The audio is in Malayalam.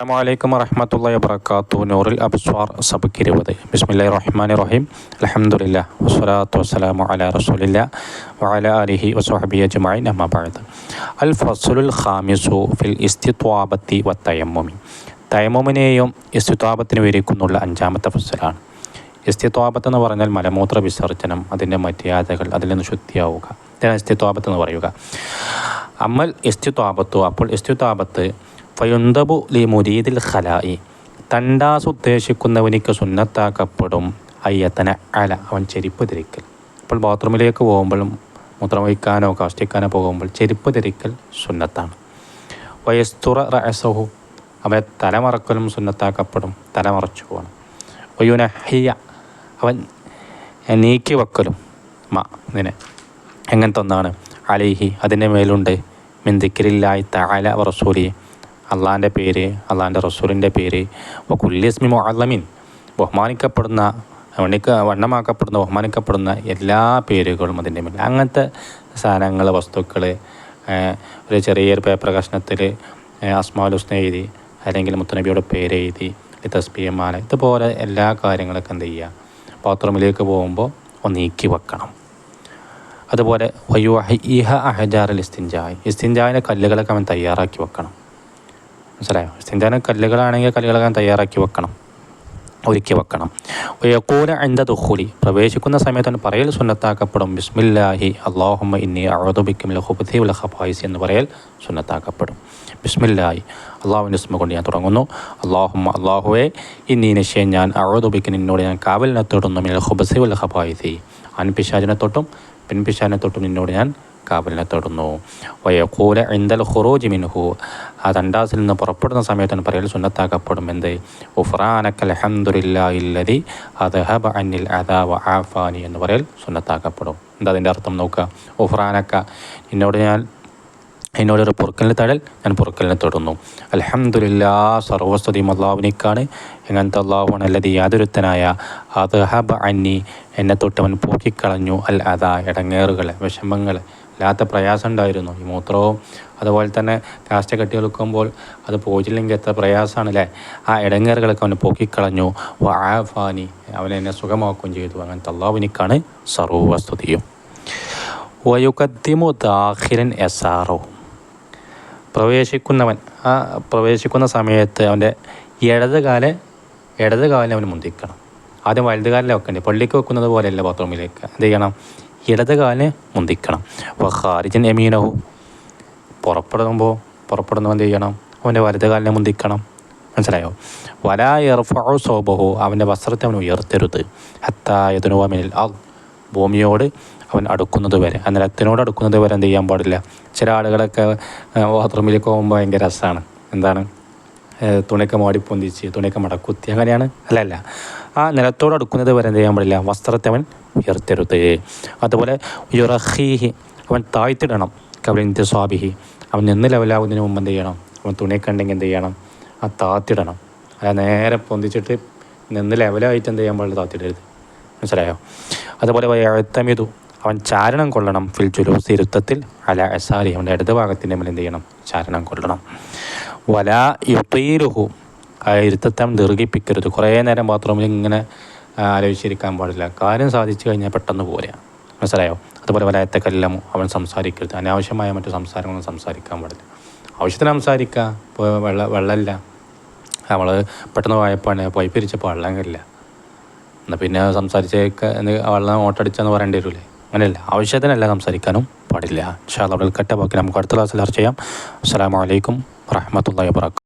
അസ്സാമലൈക്കും വറഹമത്തല്ലാ വബർക്കാത്തു നൂറിൽ അബ്സ്വാർ സബക്ക് ഇരുപത്. ബിസ്മില്ലാ റഹ്മാൻ റഹീം അലഹമുല്ല വസ്വലാത്തു വസ്സലാമു അല റസൂലില്ല വഅല അലിഹി വസ്വഹബി അജ്മഈൻ. അമ്മാ ബഅദ്. അൽ ഫസ്ലുൽ ഖാമിസു ഫിൽ ഇസ്തിത്വാബത്തി വ തയമ്മുമി. തയമ്മുമിനെയും ഇസ്തിത്വാബത്തിന് വിവരിക്കുന്നുള്ള അഞ്ചാമത്തെ ഫസലാണ്. ഇസ്തിത്വാബത്ത് എന്ന് പറഞ്ഞാൽ മലമൂത്ര വിസർജനം അതിന്റെ മര്യാദകൾ അതിൽ നിന്ന് ശുദ്ധിയാവുക. ഇതാണ് ഇസ്തിത്വാബത്ത് എന്ന് പറയുക. അമ്മൽ ഇസ്തിത്വാബത്തു. അപ്പോൾ ഇസ്തിത്വാബത്ത് ഫയുന്തബു ലി മുരീദിൽ ഖലായി തണ്ടാസ് ഉദ്ദേശിക്കുന്നവനിക്ക് സുന്നത്താക്കപ്പെടും. അയ്യത്തന അല അവൻ ചെരുപ്പ് ധരിക്കൽ. അപ്പോൾ ബാത്റൂമിലേക്ക് പോകുമ്പോഴും മൂത്രം വയ്ക്കാനോ കാഷ്ടിക്കാനോ പോകുമ്പോൾ ചെരുപ്പ് ധരിക്കൽ സുന്നത്താണ്. വയസ്തുറ റസഹു അവൻ തലമറക്കലും സുന്നത്താക്കപ്പെടും. തലമറച്ചു പോകണം. വയുനഹിയ അവൻ നീക്കി വെക്കലും. മ ഇതിനെ എങ്ങനത്തെ ഒന്നാണ്? അലേഹി അതിന്റെ മേലുണ്ട്. മിന്തിക്കരില്ലായി താല റസൂലി. അള്ളാന്റെ പേര് അള്ളാന്റെ റസൂലിന്റെ പേര്. അപ്പോൾ കുല്യസ്മി മുഅല്ലമിൻ. ബഹുമാനിക്കപ്പെടുന്ന വണ്ണിക്ക വണ്ണമാക്കപ്പെടുന്ന ബഹുമാനിക്കപ്പെടുന്ന എല്ലാ പേരുകളും അതിന്റെ മേൽ അങ്ങനത്തെ സാധനങ്ങൾ വസ്തുക്കൾ ഒരു ചെറിയൊരു പേപ്പർ കഷ്ണത്തിൽ അസ്മാലുസ്ന എഴുതി അല്ലെങ്കിൽ മുത്തനബിയുടെ പേര് എഴുതി തസ്ബിയമാല ഇതുപോലെ എല്ലാ കാര്യങ്ങളൊക്കെ എന്ത് ചെയ്യുക ബാത്റൂമിലേക്ക് പോകുമ്പോൾ ഒന്ന് നീക്കി വെക്കണം. അതുപോലെ വയ്യോ ഇഹ അഹജാറിൽ ഇസ്തിൻജായ് ഇസ്തിൻജായിന്റെ കല്ലുകളൊക്കെ അവൻ തയ്യാറാക്കി വെക്കണം. മനസ്സിലായോ? ഇസ്തിൻജാന കല്ലുകളാണെങ്കിൽ കല്ലുകളാകാൻ തയ്യാറാക്കി വെക്കണം. ഒരുക്കി വെക്കണം. യക്കൂല എന്റെ ദുഹുലി പ്രവേശിക്കുന്ന സമയത്താണ് പറയൽ സുന്നത്താക്കപ്പെടും. ബിസ്മില്ലാഹി അള്ളാഹുമ്മ ഇന്നി അഴുതുബിക്കും ലഹുബുദ്ധി ഉൽ ഹഫായിസ് എന്ന് പറയൽ സുന്നത്താക്കപ്പെടും. ബിസ്മില്ലാഹി. അള്ളാഹുവിന്റെ ഉസ്മ കൊണ്ട് ഞാൻ തുടങ്ങുന്നു. അള്ളാഹുമ്മ അള്ളാഹുവെ ഇന്നി നിശ്ചയം ഞാൻ അഴുതുബിക്ക് നിന്നോട് ഞാൻ കാവലിനെ തൊടുന്നു. മിൽ ഹുബസി ഉൽ ഹഫായിസി അൻപിശാജിനെ തൊട്ടും പിൻപിശാജിനെ തൊട്ടും നിന്നോട് ഞാൻ കാവലിനെ തൊടുന്നു. വയക്കൂല എന്തൽ ഖുറൂജ് മിൻഹു. ആ തണ്ടാസിൽ നിന്ന് പുറപ്പെടുന്ന സമയത്താണ് പറയൽ സുന്നത്താക്കപ്പെടും എന്ത് ഉഫ്രാനക്കൽ അഹമ്മദില്ലാഹില്ലതി അദഹബ അനിൽ അദാവ ആഫാനി എന്ന് പറയൽ സുന്നത്താക്കപ്പെടും. എന്താ അതിന്റെ അർത്ഥം നോക്കുക? ഉഫ്രാനക്ക എന്നോട് ഞാൻ എന്നോടൊരു പൊറുക്കലിനെ തടൽ ഞാൻ പൊറുക്കലിനെ തൊടുന്നു. അലഹമുല്ലാ സർവസ്തുതിയും അള്ളാഹുവിനേക്കാണ് എങ്ങനത്തെ അള്ളാഹുവാണ് അല്ലത് യാതൊരുത്തനായ അത് ഹബ് അന്നി എന്നെ തൊട്ടവൻ പോക്കിക്കളഞ്ഞു. അൽ അതാ ഇടങ്ങേറുകൾ വിഷമങ്ങൾ അല്ലാത്ത പ്രയാസം ഉണ്ടായിരുന്നു. ഈ മൂത്രവും അതുപോലെ തന്നെ കാസ്റ്റ കെട്ടി കൊടുക്കുമ്പോൾ അത് പോയിട്ടില്ലെങ്കിൽ എത്ര പ്രയാസമാണ് അല്ലേ? ആ ഇടങ്ങേറുകളൊക്കെ അവനെ പോക്കിക്കളഞ്ഞു. വാഫാനി അവൻ എന്നെ സുഖമാക്കുകയും ചെയ്തു. അങ്ങനത്തെ അള്ളാവിനിക്കാണ് സർവസ്തുതിയും. വയുക്കത്തിമു ദാഹിരൻ എസാറോ പ്രവേശിക്കുന്നവൻ. ആ പ്രവേശിക്കുന്ന സമയത്ത് അവന്റെ ഇടത് കാൽ ഇടത് കാലിന് അവന് മുന്തിക്കണം ആദ്യം വലത് കാലിൽ വെക്കണ്ടേ. പള്ളിക്ക് വെക്കുന്നത് പോലെയല്ല ബാത്റൂമിലേക്ക്. എന്ത് ചെയ്യണം? ഇടത് കാലിന് മുന്തിക്കണം അപ്പോൾ ഹാരിജൻ എമീനോ പുറപ്പെടുമ്പോൾ പുറപ്പെടുന്നവൻ എന്ത് ചെയ്യണം? അവന്റെ വലത് കാലിനെ മുന്തിക്കണം മനസ്സിലായോ? വല ഇർഫോ സോബഹു. അവന്റെ വസ്ത്രത്തെ അവൻ ഉയർത്തരുത്. ഹത്തായതുനുവമിനിൽ ആ ഭൂമിയോട് അവൻ അടുക്കുന്നത് വരെ. ആ നിലത്തിനോട് അടുക്കുന്നത് വരെ എന്ത് ചെയ്യാൻ പാടില്ല. ചില ആളുകളൊക്കെ ബാത്റൂമിലേക്ക് പോകുമ്പോൾ ഭയങ്കര രസമാണ് എന്താണ്? തുണിയൊക്കെ മാടിപ്പൊന്തിച്ച് തുണിയൊക്കെ മടക്കുത്തി. അങ്ങനെയാണ്. അല്ലല്ല. അല്ല ആ നിലത്തോട് അടുക്കുന്നത് വരെ എന്ത് ചെയ്യാൻ പാടില്ല. വസ്ത്രത്തെ അവൻ ഉയർത്തരുത് അതുപോലെ യുറഹീഹി അവൻ താഴ്ത്തിടണം. കവലിന്റെ സ്വാഭിഹി അവൻ നിന്ന് ലെവലാവുന്നതിന് മുമ്പ് എന്ത് ചെയ്യണം? അവൻ തുണിയൊക്കെ ഉണ്ടെങ്കിൽ എന്ത് ചെയ്യണം? ആ താത്തിടണം അല്ല നേരെ പൊന്തിച്ചിട്ട് നിന്ന് ലെവലായിട്ട് എന്ത് ചെയ്യാൻ പാടില്ല? താത്തിടരുത് മനസ്സിലായോ? അതുപോലെ വയത്തമിതു അവൻ ചാരണം കൊള്ളണം. ഫിൽ ജുലൂസ് ഇരുത്തത്തിൽ അല അസാരി അവന്റെ ഇടത് ഭാഗത്തിന്റെ മേൽ എന്ത് ചെയ്യണം? ചാരണം കൊള്ളണം. വല യുത്തീരുഹു ആ അവൻ ദീർഘിപ്പിക്കരുത്. കുറേ നേരം ബാത്റൂമിൽ ഇങ്ങനെ ആലോചിച്ചിരിക്കാൻ പാടില്ല. കാര്യം സാധിച്ചു കഴിഞ്ഞാൽ പെട്ടെന്ന് പോരാ. മനസ്സിലായോ? അതുപോലെ വലയത്തെ കല്ലം അവൻ സംസാരിക്കരുത്. അനാവശ്യമായ മറ്റു സംസാരങ്ങളൊന്നും സംസാരിക്കാൻ പാടില്ല. ആവശ്യത്തിന് സംസാരിക്കുക ഇപ്പോൾ വെള്ള വെള്ളമില്ല. നമ്മൾ പെട്ടെന്ന് പോയപ്പോൾ പൈപ്പ് പിരിച്ചപ്പോൾ വെള്ളം കഴിയില്ല എന്നാൽ പിന്നെ സംസാരിച്ചേക്ക് വെള്ളം ഓട്ടടിച്ചെന്ന് പറയേണ്ടി വരില്ലേ അങ്ങനെയല്ല. ആവശ്യത്തിനല്ല സംസാരിക്കാനും പാടില്ല. ഷാ അവിടെ കട്ട ബാക്കി നമുക്ക് അടുത്ത ക്ലാസ്സിൽ ചർച്ച ചെയ്യാം. അസ്സാം വലൈക്കും വറഹമത്തല്ലാ വാബർക്കാത്തു